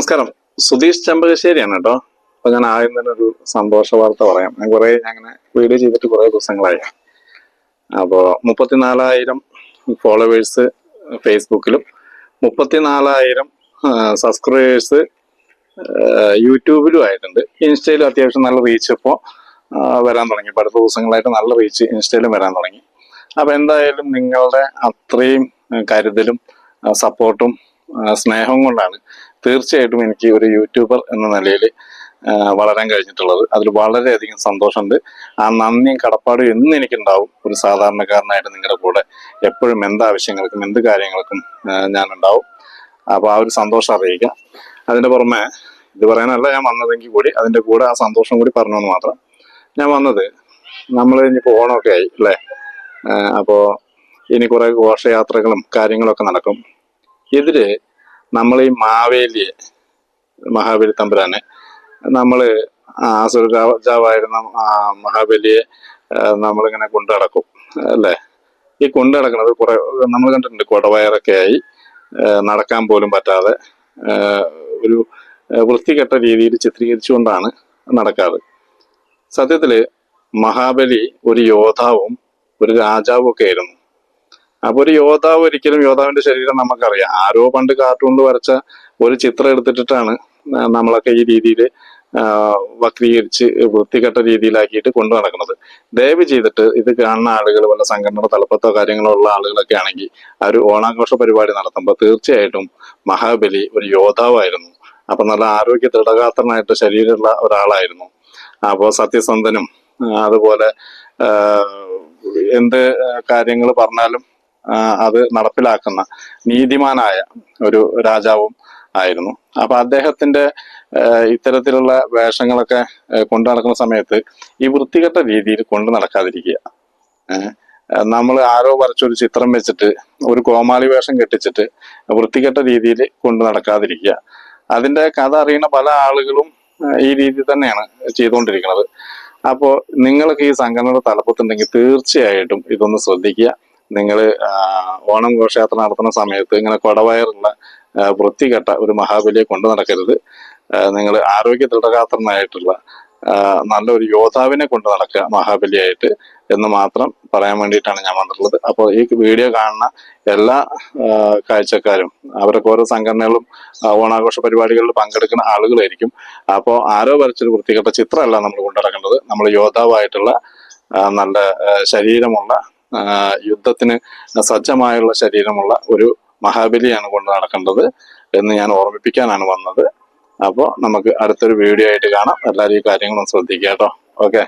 നമസ്കാരം. സുധീഷ് ചെമ്പകശ്ശേരിയാണ് കേട്ടോ. അപ്പൊ ഞാൻ ആദ്യം തന്നെ ഒരു സന്തോഷ വാർത്ത പറയാം. ഞാൻ കുറെ അങ്ങനെ വീഡിയോ ചെയ്തിട്ട് കുറെ ദിവസങ്ങളായി. അപ്പോൾ മുപ്പത്തിനാലായിരം ഫോളോവേഴ്സ് ഫേസ്ബുക്കിലും മുപ്പത്തിനാലായിരം സബ്സ്ക്രൈബേഴ്സ് യൂട്യൂബിലും ആയിട്ടുണ്ട്. ഇൻസ്റ്റയിലും അത്യാവശ്യം നല്ല റീച്ച് ഇപ്പോൾ വരാൻ തുടങ്ങി. അടുത്ത ദിവസങ്ങളായിട്ട് നല്ല റീച്ച് ഇൻസ്റ്റയിലും വരാൻ തുടങ്ങി. അപ്പൊ എന്തായാലും നിങ്ങളുടെ അത്രയും കരുതലും സപ്പോർട്ടും സ്നേഹവും കൊണ്ടാണ്. തീർച്ചയായിട്ടും എനിക്ക് ഒരു യൂട്യൂബർ എന്ന നിലയിൽ വളരാൻ കഴിഞ്ഞിട്ടുള്ളത്. അതിൽ വളരെയധികം സന്തോഷമുണ്ട്. ആ നന്ദിയും കടപ്പാടും എന്നും എനിക്കുണ്ടാവും. ഒരു സാധാരണക്കാരനായിട്ട് നിങ്ങളുടെ കൂടെ എപ്പോഴും എന്താവശ്യങ്ങൾക്കും എന്ത് കാര്യങ്ങൾക്കും ഞാനുണ്ടാവും. അപ്പോൾ ആ ഒരു സന്തോഷം അറിയിക്കുക. അതിന്റെ പുറമെ ഇത് പറയാനല്ല ഞാൻ വന്നതെങ്കിൽ കൂടി അതിന്റെ കൂടെ ആ സന്തോഷം കൂടി പറഞ്ഞു എന്ന് മാത്രം ഞാൻ വന്നത്. നമ്മൾ ഇനിയിപ്പോൾ ഓണമൊക്കെ ആയി അല്ലേ? അപ്പോൾ ഇനി കുറേ ഘോഷയാത്രകളും കാര്യങ്ങളൊക്കെ നടക്കും. ഇതിൽ നമ്മൾ ഈ മാവേലിയെ മഹാബലി തമ്പുരാനെ നമ്മൾ ആസുര രാജാവായിരുന്ന മഹാബലിയെ നമ്മളിങ്ങനെ കൊണ്ടു നടക്കും അല്ലേ? ഈ കൊണ്ടു കുറെ നമ്മൾ കണ്ടിട്ടുണ്ട് കുടവയറൊക്കെ ആയി നടക്കാൻ പോലും പറ്റാതെ ഒരു വൃത്തികെട്ട രീതിയിൽ ചിത്രീകരിച്ചുകൊണ്ടാണ് നടക്കാറ്. സത്യത്തിൽ മഹാബലി ഒരു യോദ്ധാവും ഒരു രാജാവും ഒക്കെ ആയിരുന്നു. അപ്പൊ ഒരു യോദ്ധാവ് ഒരിക്കലും യോദ്ധാവിന്റെ ശരീരം നമുക്കറിയാം. ആരോ പണ്ട് കാർട്ടൂണിൽ വരച്ച ഒരു ചിത്രം എടുത്തിട്ടിട്ടാണ് നമ്മളൊക്കെ ഈ രീതിയിൽ വക്രീകരിച്ച് വൃത്തികെട്ട രീതിയിലാക്കിയിട്ട് കൊണ്ടു നടക്കുന്നത്. ദയവ് ചെയ്തിട്ട് ഇത് കാണുന്ന ആളുകൾ വല്ല സംഘടനയുടെ തലപ്പത്തോ കാര്യങ്ങളോ ഉള്ള ആളുകളൊക്കെ ആണെങ്കിൽ ആ ഒരു ഓണാഘോഷ പരിപാടി നടത്തുമ്പോൾ തീർച്ചയായിട്ടും മഹാബലി ഒരു യോദ്ധാവായിരുന്നു. അപ്പൊ നല്ല ആരോഗ്യ ദൃഢഗാത്രനായിട്ട് ശരീരമുള്ള ഒരാളായിരുന്നു. അപ്പോൾ സത്യസന്ധനും അതുപോലെ എന്ത് കാര്യങ്ങൾ പറഞ്ഞാലും അത് നടപ്പിലാക്കുന്ന നീതിമാനായ ഒരു രാജാവും ആയിരുന്നു. അപ്പൊ അദ്ദേഹത്തിന്റെ ഇത്തരത്തിലുള്ള വേഷങ്ങളൊക്കെ കൊണ്ടു നടക്കുന്ന സമയത്ത് ഈ വൃത്തികെട്ട രീതിയിൽ കൊണ്ടു നടക്കാതിരിക്കുക. നമ്മൾ ആരോ വരച്ചൊരു ചിത്രം വെച്ചിട്ട് ഒരു കോമാളി വേഷം കെട്ടിച്ചിട്ട് വൃത്തികെട്ട രീതിയിൽ കൊണ്ടു നടക്കാതിരിക്കുക. അതിന്റെ കഥ അറിയുന്ന പല ആളുകളും ഈ രീതി തന്നെയാണ് ചെയ്തുകൊണ്ടിരിക്കുന്നത്. അപ്പോൾ നിങ്ങൾക്ക് ഈ സംഘടനയുടെ തലപ്പത്തുണ്ടെങ്കിൽ തീർച്ചയായിട്ടും ഇതൊന്ന് ശ്രദ്ധിക്കുക. നിങ്ങൾ ഓണം ഘോഷയാത്ര നടത്തുന്ന സമയത്ത് ഇങ്ങനെ കൊടവയറുള്ള വൃത്തികെട്ട ഒരു മഹാബലിയെ കൊണ്ടു നടക്കരുത്. നിങ്ങൾ ആരോഗ്യ ദൃഢഗാത്രനായിട്ടുള്ള നല്ലൊരു യോദ്ധാവിനെ കൊണ്ട് നടക്കുക മഹാബലിയായിട്ട് എന്ന് മാത്രം പറയാൻ വേണ്ടിയിട്ടാണ് ഞാൻ വന്നിട്ടുള്ളത്. അപ്പോൾ ഈ വീഡിയോ കാണുന്ന എല്ലാ കാഴ്ചക്കാരും അവരൊക്കെ ഓരോ സംഘടനകളും ഓണാഘോഷ പരിപാടികളിൽ പങ്കെടുക്കുന്ന ആളുകളായിരിക്കും. അപ്പോൾ ആരോ വരച്ചൊരു വൃത്തികെട്ട ചിത്രമല്ല നമ്മൾ കൊണ്ടുനടക്കേണ്ടത് നമ്മൾ യോദ്ധാവായിട്ടുള്ള നല്ല ശരീരമുള്ള യുദ്ധത്തിന് സജ്ജമായുള്ള ശരീരമുള്ള ഒരു മഹാബലിയാണ് കൊണ്ട് നടക്കേണ്ടത് എന്ന് ഞാൻ ഓർമ്മിപ്പിക്കാനാണ് വന്നത്. അപ്പോൾ നമുക്ക് അടുത്തൊരു വീഡിയോ ആയിട്ട് കാണാം. എല്ലാവരും ഈ കാര്യങ്ങളും ശ്രദ്ധിക്കുക കേട്ടോ. ഓക്കെ.